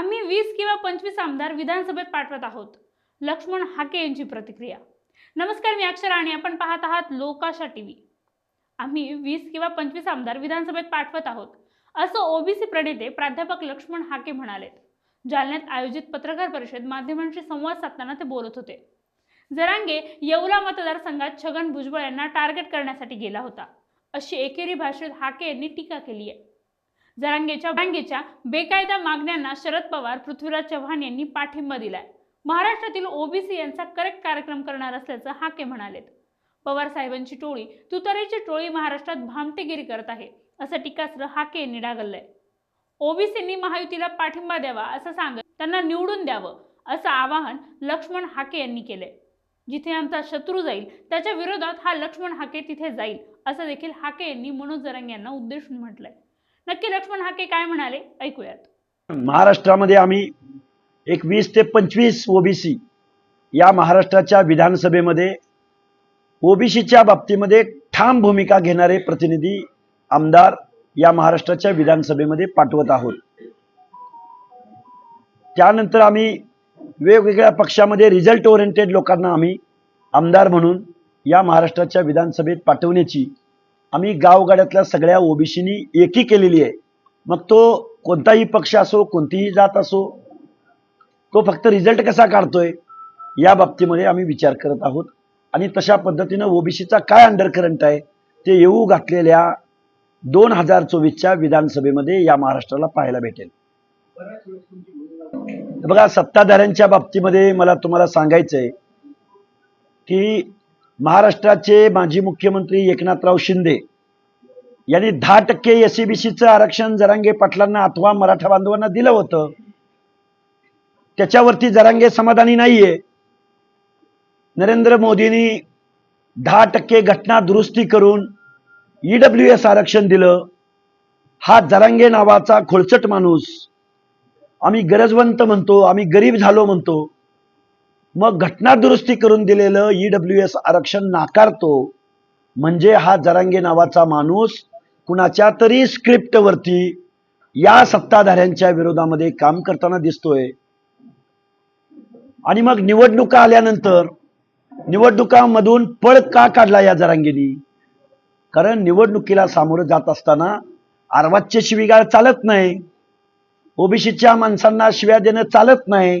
आम्ही वीस किंवा पंचवीस आमदार विधानसभेत पाठवत आहोत. लक्ष्मण हाके यांची प्रतिक्रिया. नमस्कार मी अक्षरा आणि आपण पाहत आहात लोकाशा टीव्ही आम्ही वीस किंवा पंचवीस आमदार विधानसभेत पाठवत आहोत असं ओबीसी प्रणेते प्राध्यापक लक्ष्मण हाके म्हणालेत. जालन्यात आयोजित पत्रकार परिषद माध्यमांशी संवाद साधताना ते बोलत होते. जरांगे येवला मतदारसंघात छगन भुजबळ यांना टार्गेट करण्यासाठी गेला होता. अशी एकेरी भाषेत हाके यांनी टीका केली आहे जरांगेच्या जरांगेच्या बेकायदा मागण्यांना शरद पवार पृथ्वीराज चव्हाण यांनी पाठिंबा दिलाय. महाराष्ट्रातील ओबीसी यांचा करेक्ट कार्यक्रम करणार असल्याचं हाके म्हणालेत. पवार साहेबांची टोळी तुतारीची टोळी महाराष्ट्रात भामटेगिरी करत आहे असं टीकास्त्र हाके यांनी डागललंय. ओबीसींनी महायुतीला पाठिंबा द्यावा असं सांगत त्यांना निवडून द्यावं असं आवाहन लक्ष्मण हाके यांनी केलंय. जिथे आमचा शत्रू जाईल त्याच्या विरोधात हा लक्ष्मण हाके तिथे जाईल असं देखील हाके यांनी मनोज जरांगे यांना उद्देशून म्हटलंय. नक्की लक्ष्मण हाके काय म्हणाले? ऐकूयात. महाराष्ट्रामध्ये आम्ही एक वीस ते पंचवीस ओबीसी या महाराष्ट्राच्या विधानसभेमध्ये ओबीसीच्या बाबतीमध्ये ठाम भूमिका घेणारे प्रतिनिधी आमदार या महाराष्ट्राच्या विधानसभेमध्ये पाठवत आहोत. त्यानंतर आम्ही वेगवेगळ्या पक्षामध्ये रिझल्ट ओरिएंटेड लोकांना आम्ही आमदार म्हणून या महाराष्ट्राच्या विधानसभेत पाठवण्याची आम्ही गावगाड्यातल्या सगळ्या ओबीसीनी एकी केलेली आहे. मग तो कोणताही पक्ष असो कोणतीही जात असो तो फक्त रिझल्ट कसा काढतोय या बाबतीमध्ये आम्ही विचार करत आहोत. आणि तशा पद्धतीनं ओबीसीचा काय अंडरकरंट आहे ते येऊ घातलेल्या दोन हजार चोवीसच्या विधानसभेमध्ये या महाराष्ट्राला पाहायला भेटेल. बघा सत्ताधाऱ्यांच्या बाबतीमध्ये मला तुम्हाला सांगायचं आहे की महाराष्ट्राचे माजी मुख्यमंत्री एकनाथराव शिंदे यांनी दहा टक्के एसीबीसीचं आरक्षण जरांगे पाटलांना अथवा मराठा बांधवांना दिलं होतं. त्याच्यावरती जरांगे समाधानी नाहीये. नरेंद्र मोदींनी दहा टक्के घटना दुरुस्ती करून ईडब्ल्यू एस आरक्षण दिलं. हा जरांगे नावाचा खोळचट माणूस. आम्ही गरजवंत म्हणतो आम्ही गरीब झालो म्हणतो. मग घटना दुरुस्ती करून दिलेलं ईडब्ल्यू एस आरक्षण नाकारतो. म्हणजे हा जरांगे नावाचा माणूस कुणाच्या तरी स्क्रिप्टवरती या सत्ताधाऱ्यांच्या विरोधामध्ये काम करताना दिसतोय. आणि मग निवडणुका आल्यानंतर निवडणुकामधून पळ का काढला या जरांगेनी? कारण निवडणुकीला सामोरं जात असताना आरवाजचे शिविगाळ चालत नाही. ओबीसीच्या माणसांना शिव्या देणं चालत नाही.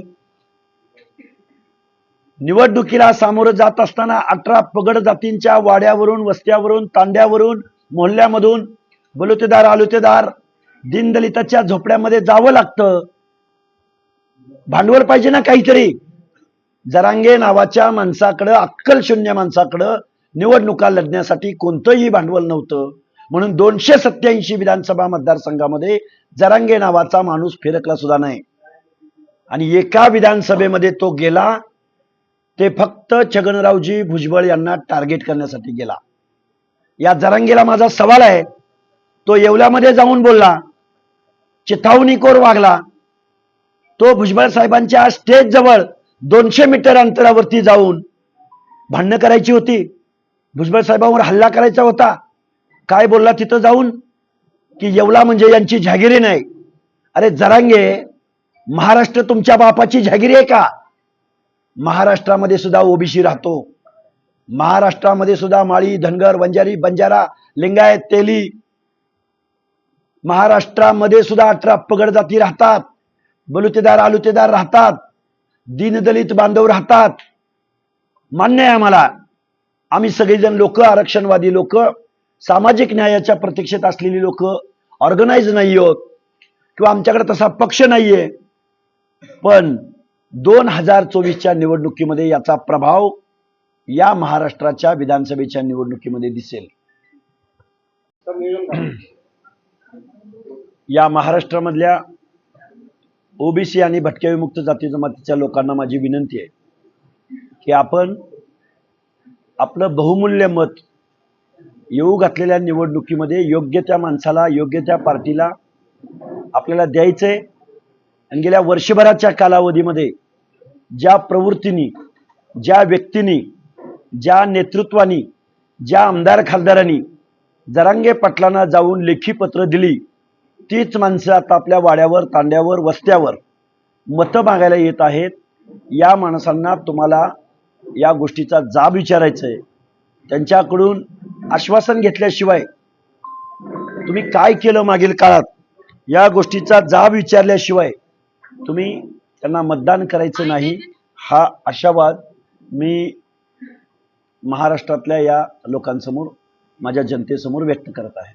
निवडणुकीला सामोरं जात असताना अठरा पगड जातींच्या वाड्यावरून वस्त्यावरून तांड्यावरून मोहल्ल्यामधून बलुतेदार आलुतेदार दीनदलिताच्या झोपड्यामध्ये जावं लागतं. भांडवल पाहिजे ना काहीतरी? जरांगे नावाच्या माणसाकडं अक्कल शून्य माणसाकडं निवडणुका लढण्यासाठी कोणतंही भांडवल नव्हतं. म्हणून दोनशे सत्याऐंशी विधानसभा मतदारसंघामध्ये जरांगे नावाचा माणूस फिरकला सुद्धा नाही. आणि एका विधानसभेमध्ये तो गेला ते फक्त छगनरावजी भुजबळ यांना टार्गेट करण्यासाठी गेला. या जरांगेला माझा सवाल आहे. तो येवल्यामध्ये जाऊन बोलला. चिथावणीकोर वागला. तो भुजबळ साहेबांच्या स्टेज जवळ दोनशे मीटर अंतरावरती जाऊन भांडणं करायची होती. भुजबळ साहेबांवर हल्ला करायचा होता. काय बोलला तिथं जाऊन? की येवला म्हणजे यांची जहागिरी नाही. अरे जरांगे महाराष्ट्र तुमच्या बापाची जहागिरी आहे का? महाराष्ट्रामध्ये सुद्धा ओबीसी राहतो. महाराष्ट्रामध्ये सुद्धा माळी धनगर वंजारी बंजारा लिंगायत तेली महाराष्ट्रामध्ये सुद्धा अठरा पगड जाती राहतात. बलुतेदार आलुतेदार राहतात. दीनदलित बांधव राहतात. मान्य आहे आम्हाला. आम्ही सगळेजण लोक आरक्षणवादी लोक सामाजिक न्यायाच्या प्रतीक्षेत असलेली लोक ऑर्गनाईज नाही आहोत किंवा आमच्याकडे तसा पक्ष नाहीये. पण दोन हजार चोवीसच्या निवडणुकीमध्ये याचा प्रभाव या महाराष्ट्राच्या विधानसभेच्या निवडणुकीमध्ये दिसेल. या महाराष्ट्रामधल्या ओबीसी आणि भटक्या विमुक्त जाती जमातीच्या लोकांना माझी विनंती आहे की आपण आपलं बहुमूल्य मत येऊ घातलेल्या निवडणुकीमध्ये योग्य त्या माणसाला योग्य त्या पार्टीला आपल्याला द्यायचंय. आणि गेल्या वर्षभराच्या कालावधीमध्ये ज्या प्रवृत्तीनी ज्या व्यक्तींनी ज्या नेतृत्वानी ज्या आमदार खासदारांनी जरांगे पाटलांना जाऊन लेखी पत्र दिली तीच माणसं आता आपल्या वाड्यावर तांड्यावर वस्त्यावर मतं मागायला येत आहेत. या माणसांना तुम्हाला या गोष्टीचा जाब विचारायचा आहे त्यांच्याकडून आश्वासन घेतल्याशिवाय तुम्ही काय केलं मागील काळात? या गोष्टीचा जाब विचारल्याशिवाय तुम्ही त्यांना मतदान करायचं नाही. हा आशावाद मी महाराष्ट्रातल्या या लोकांसमोर माझ्या जनतेसमोर व्यक्त करत आहे.